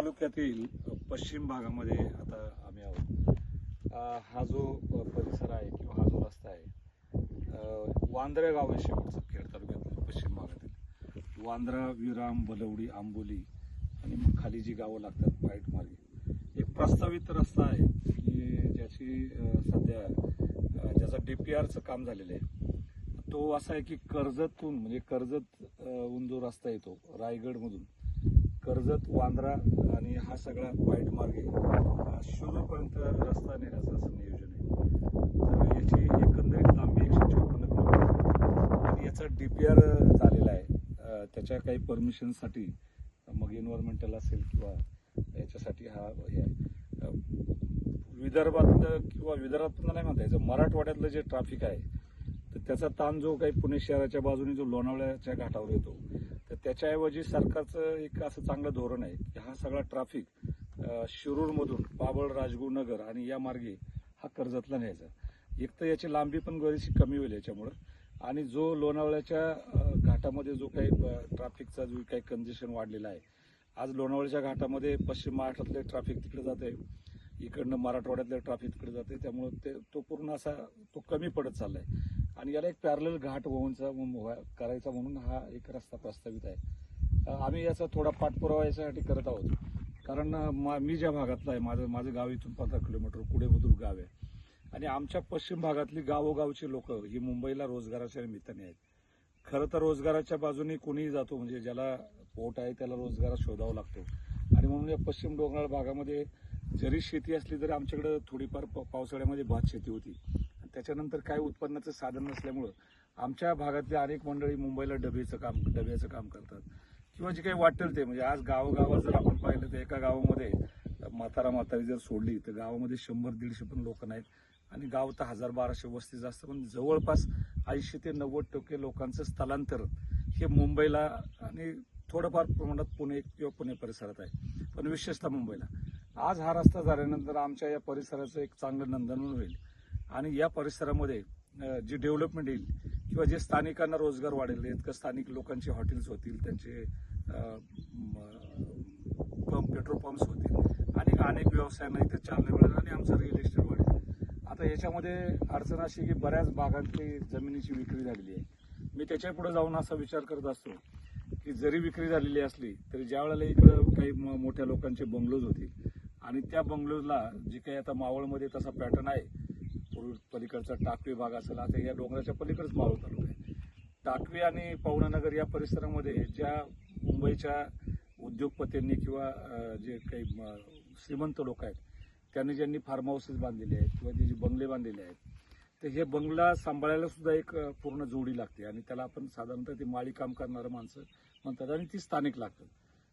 तालुक्यातील पश्चिम भागामध्ये आता आम्ही आहोत. हा जो परिसर आहे किंवा हा जो रस्ता आहे वांद्रा गाव आहे शेवटचं खेड तालुक्यातील पश्चिम भागातील. वांद्रा विराम बलवडी आंबोली आणि मग खाली जी गावं लागतात व्हाईट मार्गे एक प्रस्तावित रस्ता आहे की ज्याची सध्या ज्याचा डी पी आरचं काम झालेलं आहे. तो असा आहे की कर्जतून म्हणजे कर्जत जो रस्ता येतो रायगडमधून. कर्जत वांद्रा आणि हा सगळा वाईट मार्गे शिरूरपर्यंत रस्ता नेण्याचं असं नियोजन आहे. तर याची एकंदरीत लांबी एकशे चोपन्न किलोमीटर आणि याचा डी पी आर झालेला आहे. त्याच्या काही परमिशनसाठी मग एन्व्हायरमेंटल असेल किंवा याच्यासाठी हा हे आहे. विदर्भातलं किंवा विदर्भातलं नाही म्हणता यायचं मराठवाड्यातलं जे ट्रॅफिक आहे तर त्याचा ताण जो काही पुणे शहराच्या बाजूने जो लोणावळ्याच्या घाटावर येतो त्याच्याऐवजी सरकारचं एक असं चांगलं धोरण आहे की हा सगळा ट्रॅफिक शिरूरमधून पाबळ राजगुरू नगर आणि या मार्गे हा कर्जतला न्यायचा. एक तर याची लांबी पण बरीचशी कमी होईल याच्यामुळं. आणि जो लोणावळ्याच्या घाटामध्ये जो काही अ, ट्रॅफिकचा जो काही कंजेशन वाढलेला आहे आज लोणावळ्याच्या घाटामध्ये पश्चिम महाराष्ट्रातले ट्रॅफिक तिकडे जाते इकडनं मराठवाड्यातलं ट्रॅफिक तिकडे जाते त्यामुळे ते तो पूर्ण असा तो कमी पडत चाललाय. आणि याला एक पॅरल घाट होऊनचा करायचा म्हणून हा एक रस्ता प्रस्तावित आहे. आम्ही याचा थोडा पाठपुरावा याच्यासाठी करत आहोत. कारण मा- मी ज्या भागातला आहे माझं माझं गाव इथून पंधरा किलोमीटर कुडेबुद्रुक गाव आहे. आणि आमच्या पश्चिम भागातली गावोगावची लोक ही मुंबईला रोजगाराच्या निमित्ताने आहेत. खरं तर रोजगाराच्या बाजूने कोणीही जातो म्हणजे ज्याला पोट आहे त्याला रोजगार शोधावा लागतो. आणि म्हणून या पश्चिम डोंगराळ भागामध्ये जरी शेती असली तरी आमच्याकडे थोडीफार प- पावसाळ्यामध्ये भात शेती होती. त्याच्यानंतर काही उत्पन्नाचं साधन नसल्यामुळं आमच्या भागातल्या अनेक मंडळी मुंबईला डबेचं काम डब्याचं काम करतात. किंवा जे काही वाटेल ते म्हणजे आज गावोगावात जर आपण पाहिलं तर एका गावामध्ये म्हातारा म्हातारी जर सोडली तर गावामध्ये शंभर दीडशे पण लोक नाहीत. आणि गाव तर हजार बाराशे वस्ती जास्त पण जवळपास ऐंशी ते नव्वद टक्के लोकांचं स्थलांतर हे मुंबईला आणि थोडंफार प्रमाणात पुणे किंवा पुणे परिसरात आहे. पण विशेषतः मुंबईला. आज हा रस्ता झाल्यानंतर आमच्या या परिसराचं एक चांगलं नंदनवन होईल. आणि या परिसरामध्ये जी डेव्हलपमेंट येईल किंवा जे स्थानिकांना रोजगार वाढेल इतकं स्थानिक लोकांचे हॉटेल्स होतील त्यांचे पंप पेट्रोल पंप्स होतील आणि अनेक व्यवसायांना इथे चालना मिळेल आणि आमचं रिअल इस्टेट वाढेल. आता याच्यामध्ये अडचण अशी की बऱ्याच भागांची जमिनीची विक्री झालेली आहे. मी त्याच्या पुढे जाऊन असा विचार करत असतो की जरी विक्री झालेली असली तरी ज्या वेळेला इकडं काही म- मोठ्या लोकांचे बंगलोज होतील आणि त्या बंगलोजला जी काही आता मावळमध्ये तसा पॅटर्न आहे पूर्व पलीकडचा टाकवी भाग असेल आता या डोंगराच्या पलीकडच मावळ तालुका आहे. टाकवी आणि पवनानगर या परिसरामध्ये ज्या मुंबईच्या उद्योगपतींनी किंवा जे काही म- श्रीमंत लोक आहेत त्यांनी ज्यांनी फार्म हाऊसेस बांधलेले आहेत किंवा जे जे बंगले बांधलेले आहेत तर हे बंगला सांभाळायला सुद्धा एक पूर्ण जोडी लागते आणि त्याला आपण साधारणतः ते माळी काम करणारं माणसं म्हणतात आणि ती स्थानिक लागतात.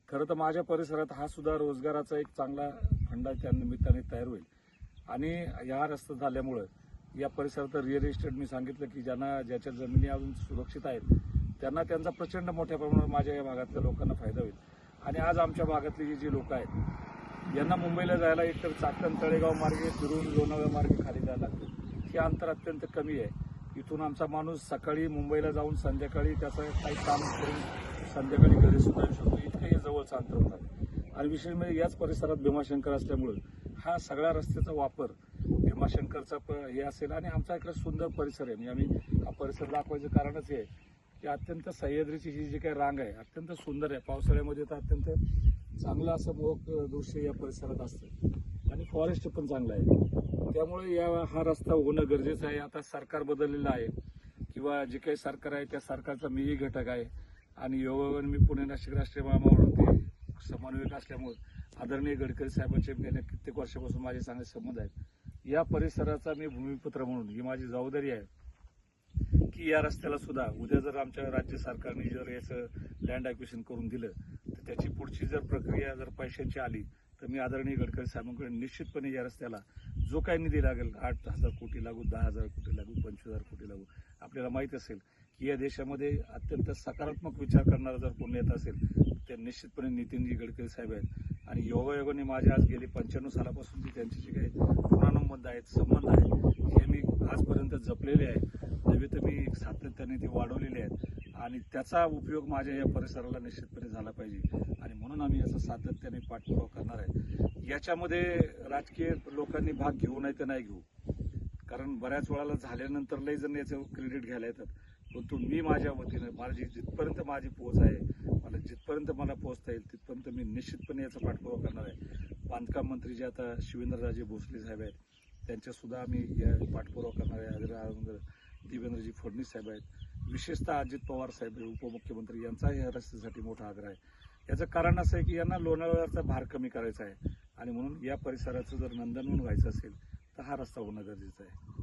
खरं तर माझ्या परिसरात हा सुद्धा रोजगाराचा एक चांगला फंडा त्या निमित्ताने तयार होईल. आणि या रस्ता झाल्यामुळं या परिसरात रिअल इस्टेट मी सांगितलं की ज्यांना ज्याच्या जमिनी अजून सुरक्षित आहेत त्यांना त्यांचा प्रचंड मोठ्या प्रमाणावर माझ्या या भागातल्या लोकांना फायदा होईल. आणि आज आमच्या भागातली जी जी लोकं आहेत यांना मुंबईला जायला एकतर चाकण तळेगाव मार्गे फिरून लोणावळा मार्गे खाली जायला लागतं. हे अंतर अत्यंत कमी आहे. इथून आमचा माणूस सकाळी मुंबईला जाऊन संध्याकाळी त्याचं काही काम करून संध्याकाळी घरी सुद्धा येऊ शकतो. इतकं हे जवळचं अंतर होतं. आणि विशेष म्हणजे याच परिसरात भीमाशंकर असल्यामुळं हा सगळ्या रस्त्याचा वापर भीमाशंकरचा प हे असेल आणि आमचा इकडे सुंदर परिसर आहे. म्हणजे आम्ही हा परिसर दाखवायचं कारणच हे की अत्यंत सह्याद्रीची ही जी काही रांग आहे अत्यंत सुंदर आहे. पावसाळ्यामध्ये तर अत्यंत चांगलं असं मोहक दृश्य या परिसरात असतं. आणि फॉरेस्ट पण चांगलं आहे. त्यामुळे या हा रस्ता होणं गरजेचं आहे. आता सरकार बदललेलं आहे. किंवा जे काही सरकार आहे त्या सरकारचा मीही घटक आहे. आणि योगायोगाने मी पुणे नाशिक राष्ट्रीय महामार्गावर ते समन्वयक असल्यामुळे आदरणीय गडकरी साहेबांचे गेल्या कित्येक वर्षापासून माझे चांगले संबंध आहेत. या परिसराचा मी भूमिपुत्र म्हणून ही माझी जबाबदारी आहे की या रस्त्याला सुद्धा उद्या जर आमच्या राज्य सरकारने जर याचं लँड ॲक्विशन करून दिलं तर त्याची पुढची जर प्रक्रिया जर पैशांची आली तर मी आदरणीय गडकरी साहेबांकडे निश्चितपणे या रस्त्याला जो काही निधी लागेल आठ हजार कोटी लागू दहा हजार कोटी लागू पंचवीस हजार कोटी लागू आपल्याला माहीत असेल की या देशामध्ये अत्यंत सकारात्मक विचार करणारा जर कोण येत असेल ते निश्चितपणे नितीनजी गडकरी साहेब आहेत. आणि योगायोगाने माझे आज गेली पंच्याण्णव सालापासून ते त्यांचे जे काही पुराणबंध आहेत संबंध आहेत हे मी आजपर्यंत जपलेले आहे नव्हे तर मी सातत्याने ते वाढवलेले आहेत. आणि त्याचा उपयोग माझ्या या परिसराला निश्चितपणे झाला पाहिजे. आणि म्हणून आम्ही याचा सातत्याने पाठपुरावा करणार आहे. याच्यामध्ये राजकीय लोकांनी भाग घेऊ नाही तर नाही घेऊ. कारण बऱ्याच वेळाला झाल्यानंतर लई जण याचं क्रेडिट घ्यायला येतात. परंतु मी माझ्या वतीनं माझी जिथपर्यंत माझी पोच आहे मला जिथपर्यंत मला पोचता येईल तिथपर्यंत मी निश्चितपणे याचा पाठपुरावा करणार आहे. बांधकाम मंत्री जे आता शिवेंद्रराजे भोसले साहेब आहेत त्यांच्यासुद्धा आम्ही या पाठपुरावा करणार आहे. आदरणीय देवेंद्रजी फडणवीस साहेब आहेत. विशेषतः अजित पवार साहेब उपमुख्यमंत्री यांचाही या रस्त्यासाठी मोठा आग्रह आहे. याचं कारण असं आहे की यांना लोणावळ्याचा भार कमी करायचा आहे. आणि म्हणून या परिसराचं जर नंदनवन व्हायचं असेल तर हा रस्ता होणं गरजेचं आहे.